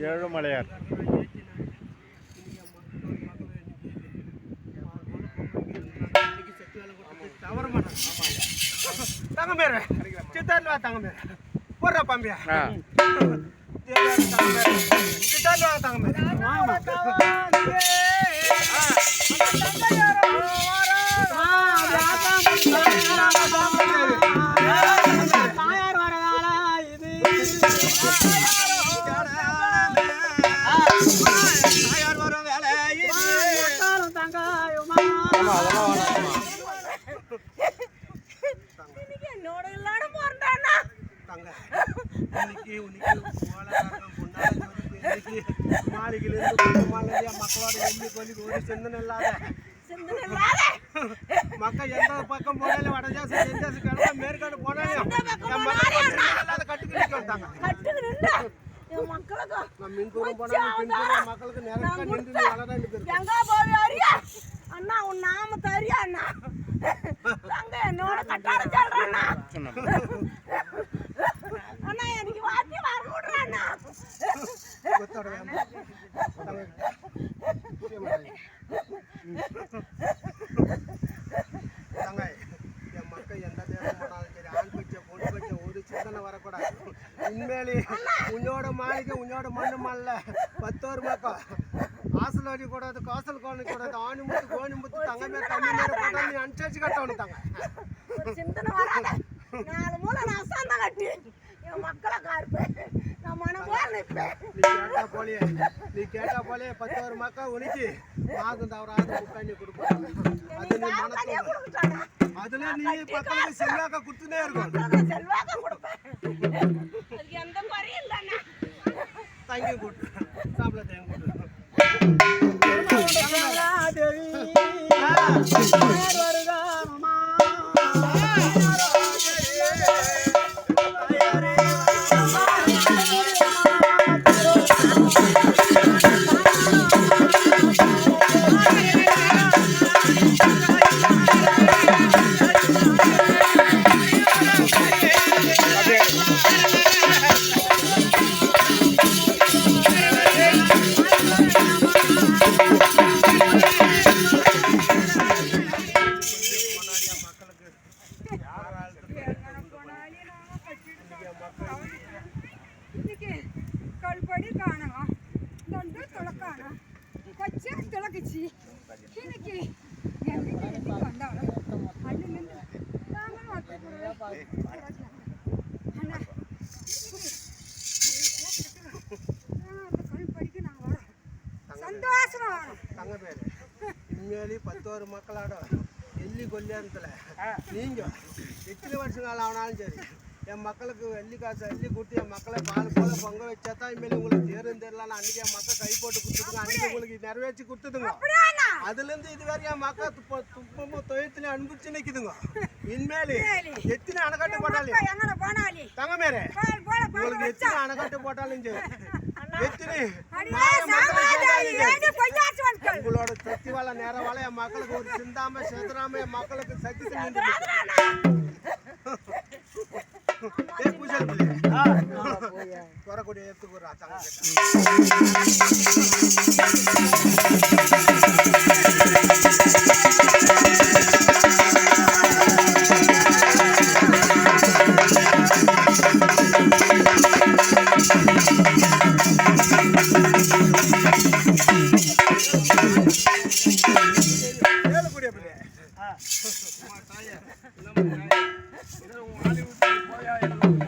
ஏழுமலையார். தங்கமேரு. சித்தால் வா தங்கமேரு. போடுறா பாம்பியா. ஆ. சித்தால் வா தங்கமேரு. என்னோட இல்லாட போறேன்டா தங்க இன்னைக்கு உனக்கு கோலாரம் பொன்னால இன்னைக்கு மாளிகையிலிருந்து குடும்பமானது மக்களோட எண்ணி கொல்லி ஒரு சிந்தனை இல்லாத. மக்கள் எந்த பக்கம் போனாலும் வடஜாசு தென்ஜாசு கிழமை மேற்காடு போனாலும் இல்லாத கட்டுக்கு நிற்க வந்தாங்க மக்களுக்கு? நான் மின் தூரம் போனாலும் பின் தூரம் மக்களுக்கு நிறைய நின்று வளர இருக்கு. அறியா? அண்ணா உன் நாம தரியா அண்ணா? தங்க என்னோட கட்டாட அண்ணா எனக்கு வாத்தி வர என் மக்கள் எந்த நேரம் போனாலும் சரி ஆண் பொண்ணு பச்சை ஒரு சிந்தனை வரக்கூடாது. உண்மையிலே உன்னோட மாளிகை உன்னோட மண்ணு மல்ல. பத்தோரு மக்கள் ஆசல் அடி கூடாது காசல் கோணி கூடாது ஆணி முத்து கோணி முத்து தங்க மேல தண்ணி மேல போட்டா நீ அனுசரிச்சு கட்டணும் தாங்க. ஒரு சிந்தனை வராத நாலு மூளை நான் அசாந்த கட்டி என் மக்களை கார்ப்பேன் நான் மனம் போல நிற்பேன். நீ கேட்டா போலே நீ கேட்டா போலே பத்தோரு மக்கள் உனக்கு. மாதம் தவறாத முக்காணி கொடுப்பாங்க. அது நீ மனசு அதுல நீ பக்கத்துக்கு செல்வாக்க கொடுத்துனே இருக்கும் செல்வாக்கம் கொடுப்பேன். எந்த குறையும் இல்லைண்ணா. தங்கி கூட்டு ಇದಕ್ಕೆ ಕಳ್ಪಡಿ ಕಾಣವ ದೊಡ್ಡ ತೊಳಕಾಣ ಕೊಚ್ಚ ತೊಳಕಿಚ್ಚಿ ಇದಕ್ಕೆ ಎಲ್ಲಿ ಕೊಂಡವಳು ಅಲ್ಲಿಂದ ಸಾಮಾನು ಹತ್ತು ಅಣ್ಣ கல்படிக்கு நான் வரோம் சந்தோஷமா வரோம் தங்க பேரு இனிமேலி பத்தோரு மக்களோட எள்ளி கொல்லியாரத்துல நீங்க எத்தனை வருஷம் நாள் ஆனாலும் சரி என் மக்களுக்கு வெள்ளி காசு அள்ளி கொடுத்து என் மக்களை பால் போல பொங்க வச்சா தான் இனிமேல் உங்களுக்கு தேரும் தெரியல அன்னைக்கு என் மக்கள் கை போட்டு கொடுத்துதுங்க அன்னைக்கு உங்களுக்கு நிறைவேற்றி கொடுத்துதுங்க. அப்படியாண்ணா அதுல இருந்து இது வரைக்கும் என் மக்கள் துப்ப துப்பமும் தொழிற்சிலையும் அனுப்பிச்சு நிக்குதுங்க. இனிமேல் எத்தனை அணைக்கட்டு போட்டாலே எங்கட போனாலி தங்க மாரி பால் போல பால் உங்களுக்கு எத்தனை அணைக்கட்டு போட்டாலும் சரி. உங்களோட சக்தி வாழ நேரம் வாழ என் மக்களுக்கு ஒரு சிந்தாம செதுறாம என் மக்களுக்கு சக்தி செஞ்சு ஏ பூஜை நாளைக்குள்ள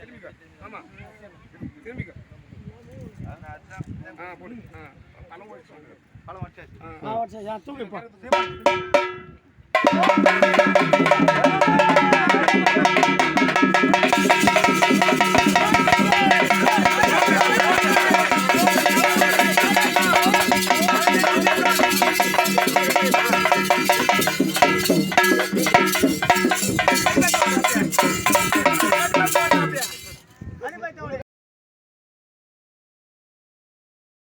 திரும்பிக்கோ ஆமா திரும்பிக்கோ ஆ போடு. ஆ. பழம்